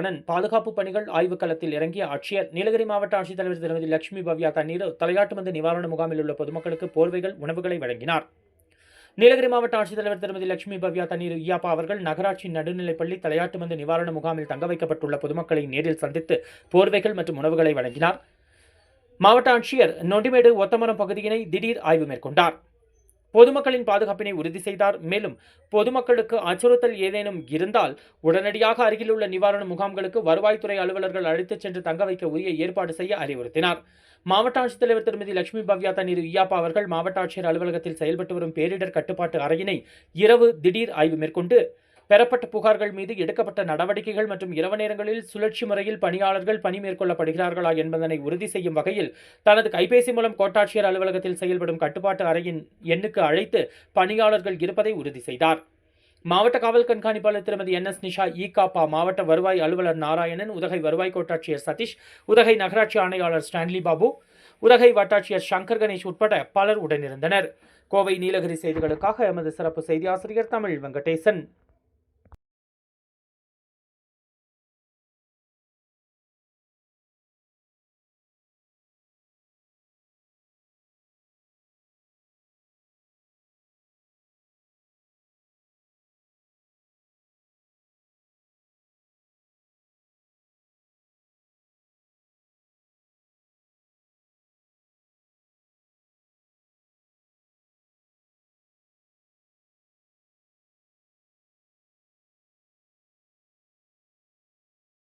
சரவணன் பாதுகாப்பு பணிகள் ஆய்வுக் களத்தில் இறங்கிய ஆட்சியர் நீலகிரி மாவட்ட ஆட்சித்தலைவர் திருமதி லட்சுமி பவ்யா தண்ணீர் தலையாட்டுமந்து நிவாரண முகாமில் உள்ள பொதுமக்களுக்கு போர்வைகள் உணவுகளை வழங்கினார். நீலகிரி மாவட்ட ஆட்சித்தலைவர் திருமதி லட்சுமி பவ்யா தண்ணீர் ஐயாப்பா அவர்கள் நகராட்சி நடுநிலைப்பள்ளி தலையாட்டுமந்து நிவாரண முகாமில் தங்க வைக்கப்பட்டுள்ள பொதுமக்களை நேரில் சந்தித்து போர்வைகள் மற்றும் உணவுகளை வழங்கினார். மாவட்ட ஆட்சியர் நொண்டிமேடு ஒத்தமரம் பகுதியினை திடீர் ஆய்வு மேற்கொண்டார். பொதுமக்களின் பாதுகாப்பினை உறுதி செய்தார். மேலும் பொதுமக்களுக்கு அச்சுறுத்தல் ஏதேனும் இருந்தால் உடனடியாக அருகிலுள்ள நிவாரண முகாம்களுக்கு வருவாய்த்துறை அலுவலர்கள் அழைத்துச் சென்று தங்க வைக்க உரிய ஏற்பாடு செய்ய அறிவுறுத்தினார். மாவட்ட ஆட்சித்தலைவர் திருமதி லட்சுமி பவ்யா தண்ணீர் ஐயாப்பா அவர்கள் மாவட்ட ஆட்சியர் அலுவலகத்தில் செயல்பட்டு வரும் பேரிடர் கட்டுப்பாட்டு அறையினை இரவு திடீர் ஆய்வு மேற்கொண்டு பெறப்பட்ட புகார்கள் மீது எடுக்கப்பட்ட நடவடிக்கைகள் மற்றும் இரவு நேரங்களில் சுழற்சி முறையில் பணியாளர்கள் பணி மேற்கொள்ளப்படுகிறார்களா என்பதனை உறுதி செய்யும் வகையில் தனது கைபேசி மூலம் கோட்டாட்சியர் அலுவலகத்தில் செயல்படும் கட்டுப்பாட்டு அறையின் எண்ணுக்கு அழைத்து பணியாளர்கள் இருப்பதை உறுதி செய்தார். மாவட்ட காவல் கண்காணிப்பாளர் திருமதி என் எஸ் நிஷா இ காப்பா மாவட்ட வருவாய் அலுவலர் நாராயணன் உதகை வருவாய் கோட்டாட்சியர் சதீஷ் உதகை நகராட்சி ஆணையாளர் ஸ்டான்லி பாபு உதகை வட்டாட்சியர் சங்கர் கணேஷ் உட்பட பலர் உடனிருந்தனர். கோவை நீலகிரி செய்திகளுக்காக எமது சிறப்பு செய்தி ஆசிரியர் தமிழ் வெங்கடேசன்.